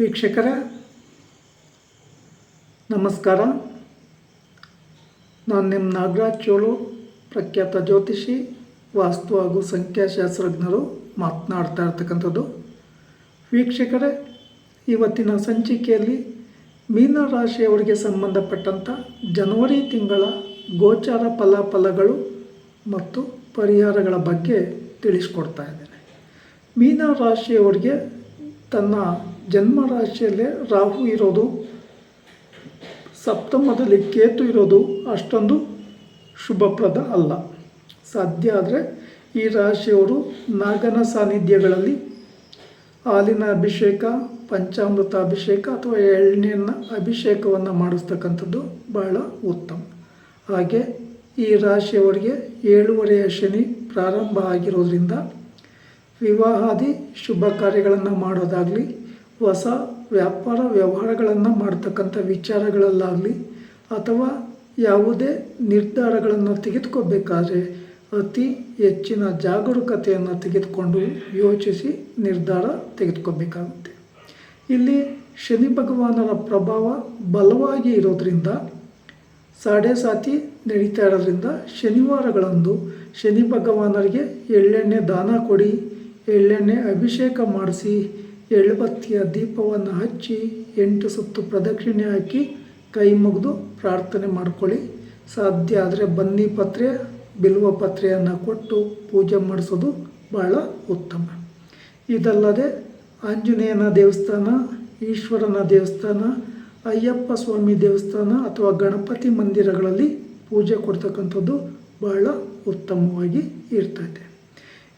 ವೀಕ್ಷಕರೇ, ನಮಸ್ಕಾರ. ನಾನು ನಿಮ್ಮ ನಾಗರಾಜ್ ಚೋಳು, ಪ್ರಖ್ಯಾತ ಜ್ಯೋತಿಷಿ, ವಾಸ್ತು ಹಾಗೂ ಸಂಖ್ಯಾಶಾಸ್ತ್ರಜ್ಞರು ಮಾತನಾಡ್ತಾ ಇರ್ತಕ್ಕಂಥದ್ದು. ವೀಕ್ಷಕರೇ, ಇವತ್ತಿನ ಸಂಚಿಕೆಯಲ್ಲಿ ಮೀನರಾಶಿಯವರಿಗೆ ಸಂಬಂಧಪಟ್ಟಂಥ ಜನವರಿ ತಿಂಗಳ ಗೋಚಾರ ಫಲಾಫಲಗಳು ಮತ್ತು ಪರಿಹಾರಗಳ ಬಗ್ಗೆ ತಿಳಿಸ್ಕೊಡ್ತಾ ಇದ್ದೇನೆ. ಮೀನರಾಶಿಯವರಿಗೆ ತನ್ನ ಜನ್ಮ ರಾಶಿಯಲ್ಲೇ ರಾಹು ಇರೋದು, ಸಪ್ತಮದಲ್ಲಿ ಕೇತು ಇರೋದು ಅಷ್ಟೊಂದು ಶುಭಪ್ರದ ಅಲ್ಲ. ಸಾಧ್ಯ ಆದರೆ ಈ ರಾಶಿಯವರು ನಾಗನ ಸಾನ್ನಿಧ್ಯಗಳಲ್ಲಿ ಹಾಲಿನ ಅಭಿಷೇಕ, ಪಂಚಾಮೃತ ಅಭಿಷೇಕ ಅಥವಾ ಎಳ್ನೀರಿನ ಅಭಿಷೇಕವನ್ನು ಮಾಡಿಸ್ತಕ್ಕಂಥದ್ದು ಬಹಳ ಉತ್ತಮ. ಹಾಗೆ ಈ ರಾಶಿಯವರಿಗೆ ಏಳುವರೆಯ ಶನಿ ಪ್ರಾರಂಭ ಆಗಿರೋದ್ರಿಂದ ವಿವಾಹಾದಿ ಶುಭ ಕಾರ್ಯಗಳನ್ನು ಮಾಡೋದಾಗಲಿ, ಹೊಸ ವ್ಯಾಪಾರ ವ್ಯವಹಾರಗಳನ್ನು ಮಾಡ್ತಕ್ಕಂಥ ವಿಚಾರಗಳಲ್ಲಾಗಲಿ, ಅಥವಾ ಯಾವುದೇ ನಿರ್ಧಾರಗಳನ್ನು ತೆಗೆದುಕೋಬೇಕಾದ್ರೆ ಅತಿ ಹೆಚ್ಚಿನ ಜಾಗರೂಕತೆಯನ್ನು ತೆಗೆದುಕೊಂಡು ಯೋಚಿಸಿ ನಿರ್ಧಾರ ತೆಗೆದುಕೋಬೇಕಾಗುತ್ತೆ. ಇಲ್ಲಿ ಶನಿ ಭಗವಾನರ ಪ್ರಭಾವ ಬಲವಾಗಿ ಇರೋದ್ರಿಂದ, ಸಾಡೆ ಸಾತಿ ನಡೀತಾ ಇರೋದ್ರಿಂದ ಶನಿವಾರಗಳಂದು ಶನಿ ಭಗವಾನರಿಗೆ ಎಳ್ಳೆಣ್ಣೆ ದಾನ ಕೊಡಿ ಎಳ್ಳೆಣ್ಣೆ ಅಭಿಷೇಕ ಮಾಡಿಸಿ ಎಳ್ಳುಬತ್ತಿಯ ದೀಪವನ್ನು ಹಚ್ಚಿ ಎಂಟು ಸುತ್ತು ಪ್ರದಕ್ಷಿಣೆ ಹಾಕಿ ಕೈ ಮುಗಿದು ಪ್ರಾರ್ಥನೆ ಮಾಡ್ಕೊಳ್ಳಿ. ಸಾಧ್ಯ ಆದರೆ ಬನ್ನಿ ಪತ್ರೆ, ಬಿಲ್ವ ಪತ್ರೆಯನ್ನು ಕೊಟ್ಟು ಪೂಜೆ ಮಾಡಿಸೋದು ಭಾಳ ಉತ್ತಮ. ಇದಲ್ಲದೆ ಆಂಜನೇಯನ ದೇವಸ್ಥಾನ, ಈಶ್ವರನ ದೇವಸ್ಥಾನ, ಅಯ್ಯಪ್ಪ ಸ್ವಾಮಿ ದೇವಸ್ಥಾನ ಅಥವಾ ಗಣಪತಿ ಮಂದಿರಗಳಲ್ಲಿ ಪೂಜೆ ಕೊಡ್ತಕ್ಕಂಥದ್ದು ಬಹಳ ಉತ್ತಮವಾಗಿ ಇರ್ತೈತೆ.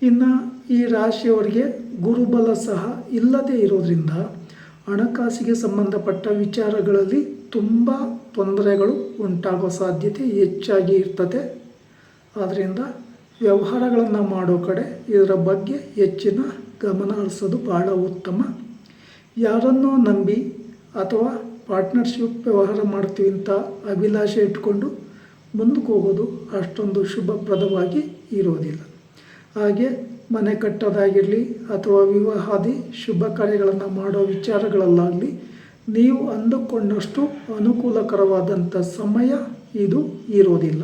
ಇನ್ನು ಈ ರಾಶಿಯವರಿಗೆ ಗುರುಬಲ ಸಹ ಇಲ್ಲದೇ ಇರೋದರಿಂದ ಹಣಕಾಸಿಗೆ ಸಂಬಂಧಪಟ್ಟ ವಿಚಾರಗಳಲ್ಲಿ ತುಂಬ ತೊಂದರೆಗಳು ಉಂಟಾಗೋ ಸಾಧ್ಯತೆ ಹೆಚ್ಚಾಗಿ ಇರ್ತದೆ. ಆದ್ದರಿಂದ ವ್ಯವಹಾರಗಳನ್ನು ಮಾಡೋ ಕಡೆ ಇದರ ಬಗ್ಗೆ ಹೆಚ್ಚಿನ ಗಮನ ಹರಿಸೋದು ಬಹಳ ಉತ್ತಮ. ಯಾರನ್ನೋ ನಂಬಿ ಅಥವಾ ಪಾರ್ಟ್ನರ್ಶಿಪ್ ವ್ಯವಹಾರ ಮಾಡ್ತೀವಿ ಅಂತ ಅಭಿಲಾಷೆ ಇಟ್ಕೊಂಡು ಮುಂದಕ್ಕೆ ಹೋಗೋದು ಅಷ್ಟೊಂದು ಶುಭಪ್ರದವಾಗಿ ಇರೋದಿಲ್ಲ. ಹಾಗೆ ಮನೆ ಕಟ್ಟೋದಾಗಿರಲಿ ಅಥವಾ ವಿವಾಹಾದಿ ಶುಭ ಕಾರ್ಯಗಳನ್ನು ಮಾಡೋ ವಿಚಾರಗಳಲ್ಲಾಗಲಿ, ನೀವು ಅಂದುಕೊಂಡಷ್ಟು ಅನುಕೂಲಕರವಾದಂಥ ಸಮಯ ಇದು ಇರೋದಿಲ್ಲ.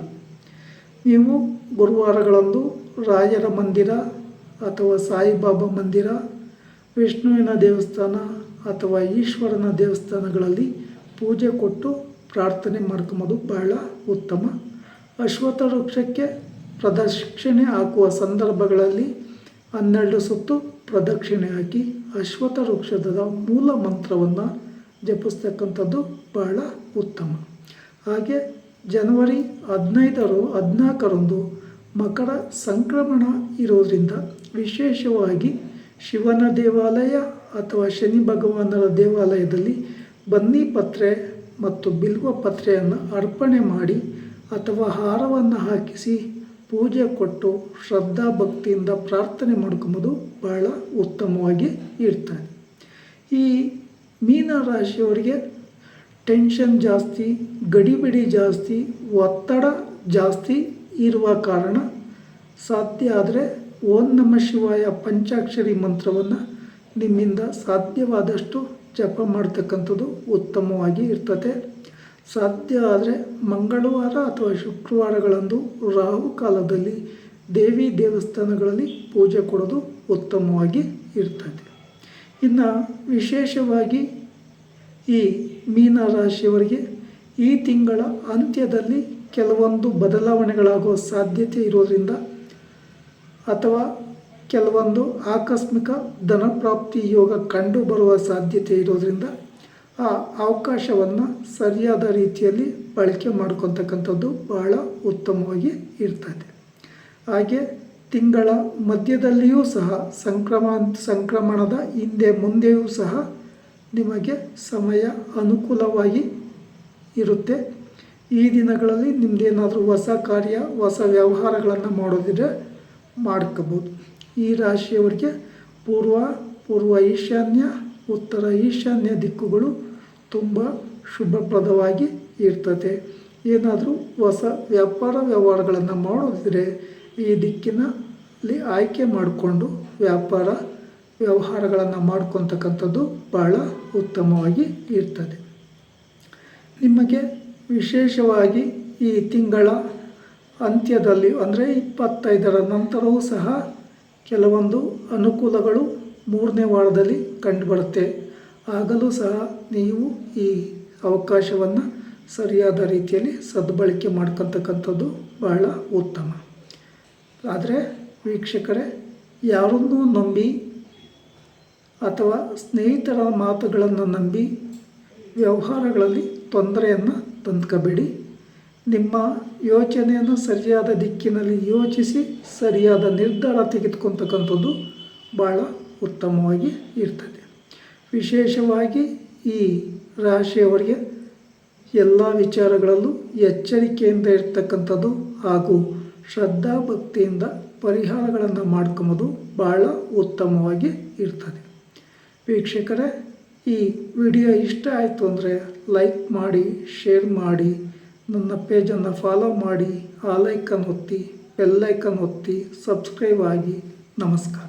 ನೀವು ಗುರುವಾರಗಳಂದು ರಾಯರ ಮಂದಿರ ಅಥವಾ ಸಾಯಿಬಾಬಾ ಮಂದಿರ, ವಿಷ್ಣುವಿನ ದೇವಸ್ಥಾನ ಅಥವಾ ಈಶ್ವರನ ದೇವಸ್ಥಾನಗಳಲ್ಲಿ ಪೂಜೆ ಕೊಟ್ಟು ಪ್ರಾರ್ಥನೆ ಮಾಡ್ಕೊಂಬೋದು ಬಹಳ ಉತ್ತಮ. ಅಶ್ವತ್ಥ ವೃಕ್ಷಕ್ಕೆ ಪ್ರದಕ್ಷಿಣೆ ಹಾಕುವ ಸಂದರ್ಭಗಳಲ್ಲಿ ಹನ್ನೆರಡು ಸುತ್ತು ಪ್ರದಕ್ಷಿಣೆ ಹಾಕಿ ಅಶ್ವಥ ವೃಕ್ಷದ ಮೂಲ ಮಂತ್ರವನ್ನು ಜಪಿಸ್ತಕ್ಕಂಥದ್ದು ಬಹಳ ಉತ್ತಮ. ಹಾಗೆ ಜನವರಿ ಹದಿನೈದರು ಹದಿನಾಲ್ಕರಂದು ಮಕರ ಸಂಕ್ರಮಣ ಇರೋದರಿಂದ ವಿಶೇಷವಾಗಿ ಶಿವನ ದೇವಾಲಯ ಅಥವಾ ಶನಿ ಭಗವಾನರ ದೇವಾಲಯದಲ್ಲಿ ಬನ್ನಿ ಪತ್ರೆ ಮತ್ತು ಬಿಲ್ವ ಪತ್ರೆಯನ್ನು ಅರ್ಪಣೆ ಮಾಡಿ ಅಥವಾ ಹಾರವನ್ನು ಹಾಕಿಸಿ ಪೂಜೆ ಕೊಟ್ಟು ಶ್ರದ್ಧಾ ಭಕ್ತಿಯಿಂದ ಪ್ರಾರ್ಥನೆ ಮಾಡ್ಕೊಂಬೋದು ಬಹಳ ಉತ್ತಮವಾಗಿ ಇರ್ತಾರೆ ಈ ಮೀನ ರಾಶಿಯವರಿಗೆ ಟೆನ್ಷನ್ ಜಾಸ್ತಿ, ಗಡಿಬಿಡಿ ಜಾಸ್ತಿ, ಒತ್ತಡ ಜಾಸ್ತಿ ಇರುವ ಕಾರಣ ಸಾಧ್ಯ ಆದರೆ ಓಂ ನಮ ಶಿವಾಯ ಪಂಚಾಕ್ಷರಿ ಮಂತ್ರವನ್ನು ನಿಮ್ಮಿಂದ ಸಾಧ್ಯವಾದಷ್ಟು ಜಪ ಮಾಡ್ತಕ್ಕಂಥದ್ದು ಉತ್ತಮವಾಗಿ ಇರ್ತದೆ ಸಾಧ್ಯ ಆದರೆ ಮಂಗಳವಾರ ಅಥವಾ ಶುಕ್ರವಾರಗಳಂದು ರಾಹು ಕಾಲದಲ್ಲಿ ದೇವಿ ದೇವಸ್ಥಾನಗಳಲ್ಲಿ ಪೂಜೆ ಕೊಡೋದು ಉತ್ತಮವಾಗಿ ಇರ್ತದೆ. ಇನ್ನು ವಿಶೇಷವಾಗಿ ಈ ಮೀನ ರಾಶಿಯವರಿಗೆ ಈ ತಿಂಗಳ ಅಂತ್ಯದಲ್ಲಿ ಕೆಲವೊಂದು ಬದಲಾವಣೆಗಳಾಗುವ ಸಾಧ್ಯತೆ ಇರೋದರಿಂದ ಅಥವಾ ಕೆಲವೊಂದು ಆಕಸ್ಮಿಕ ಧನಪ್ರಾಪ್ತಿ ಯೋಗ ಕಂಡು ಬರುವ ಸಾಧ್ಯತೆ ಇರೋದರಿಂದ ಆ ಅವಕಾಶವನ್ನು ಸರಿಯಾದ ರೀತಿಯಲ್ಲಿ ಬಳಕೆ ಮಾಡ್ಕೊತಕ್ಕಂಥದ್ದು ಬಹಳ ಉತ್ತಮವಾಗಿ ಇರ್ತದೆ. ಹಾಗೆ ತಿಂಗಳ ಮಧ್ಯದಲ್ಲಿಯೂ ಸಹ ಸಂಕ್ರಮ ಸಂಕ್ರಮಣದ ಹಿಂದೆ ಮುಂದೆಯೂ ಸಹ ನಿಮಗೆ ಸಮಯ ಅನುಕೂಲವಾಗಿ ಇರುತ್ತೆ. ಈ ದಿನಗಳಲ್ಲಿ ನಿಮ್ಮದೇನಾದರೂ ಹೊಸ ಕಾರ್ಯ, ಹೊಸ ವ್ಯವಹಾರಗಳನ್ನು ಮಾಡೋದಿದ್ರೆ ಮಾಡ್ಕೋಬೋದು. ಈ ರಾಶಿಯವರಿಗೆ ಪೂರ್ವ ಪೂರ್ವ ಈಶಾನ್ಯ, ಉತ್ತರ ಈಶಾನ್ಯ ದಿಕ್ಕುಗಳು ತುಂಬ ಶುಭಪ್ರದವಾಗಿ ಇರ್ತದೆ. ಏನಾದರೂ ಹೊಸ ವ್ಯಾಪಾರ ವ್ಯವಹಾರಗಳನ್ನು ಮಾಡೋದಿದ್ರೆ ಈ ದಿಕ್ಕಿನಲ್ಲಿ ಆಯ್ಕೆ ಮಾಡಿಕೊಂಡು ವ್ಯಾಪಾರ ವ್ಯವಹಾರಗಳನ್ನು ಮಾಡ್ಕೊತಕ್ಕಂಥದ್ದು ಬಹಳ ಉತ್ತಮವಾಗಿ ಇರ್ತದೆ. ನಿಮಗೆ ವಿಶೇಷವಾಗಿ ಈ ತಿಂಗಳ ಅಂತ್ಯದಲ್ಲಿ ಅಂದರೆ ಇಪ್ಪತ್ತೈದರ ನಂತರವೂ ಸಹ ಕೆಲವೊಂದು ಅನುಕೂಲಗಳು ಮೂರನೇ ವಾರದಲ್ಲಿ ಕಂಡುಬರುತ್ತೆ. ಆಗಲೂ ಸಹ ನೀವು ಈ ಅವಕಾಶವನ್ನು ಸರಿಯಾದ ರೀತಿಯಲ್ಲಿ ಸದ್ಬಳಕೆ ಮಾಡ್ಕೊತಕ್ಕಂಥದ್ದು ಬಹಳ ಉತ್ತಮ. ಆದರೆ ವೀಕ್ಷಕರೇ, ಯಾರನ್ನೂ ನಂಬಿ ಅಥವಾ ಸ್ನೇಹಿತರ ಮಾತುಗಳನ್ನು ನಂಬಿ ವ್ಯವಹಾರಗಳಲ್ಲಿ ತೊಂದರೆಯನ್ನು ತಂದ್ಕೋಬೇಡಿ. ನಿಮ್ಮ ಯೋಚನೆಯನ್ನು ಸರಿಯಾದ ದಿಕ್ಕಿನಲ್ಲಿ ಯೋಚಿಸಿ, ಸರಿಯಾದ ನಿರ್ಧಾರ ತೆಗೆದುಕೊಳ್ತಕ್ಕಂಥದ್ದು ಭಾಳ ಉತ್ತಮವಾಗಿ ಇರ್ತದೆ. ವಿಶೇಷವಾಗಿ ಈ ರಾಶಿಯವರಿಗೆ ಎಲ್ಲ ವಿಚಾರಗಳಲ್ಲೂ ಎಚ್ಚರಿಕೆಯಿಂದ ಇರ್ತಕ್ಕಂಥದ್ದು ಹಾಗೂ ಶ್ರದ್ಧಾ ಭಕ್ತಿಯಿಂದ ಪರಿಹಾರಗಳನ್ನು ಮಾಡ್ಕೊಂಬೋದು ಭಾಳ ಉತ್ತಮವಾಗಿ ಇರ್ತದೆ. ವೀಕ್ಷಕರೇ, ಈ ವಿಡಿಯೋ ಇಷ್ಟ ಆಯಿತು ಅಂದರೆ ಲೈಕ್ ಮಾಡಿ, ಶೇರ್ ಮಾಡಿ, ನನ್ನ ಪೇಜನ್ನು ಫಾಲೋ ಮಾಡಿ, ಆ ಲೈಕನ್ ಒತ್ತಿ ಬೆಲ್ಲೈಕನ್ ಒತ್ತಿ ಸಬ್ಸ್ಕ್ರೈಬ್ ಆಗಿ. ನಮಸ್ಕಾರ.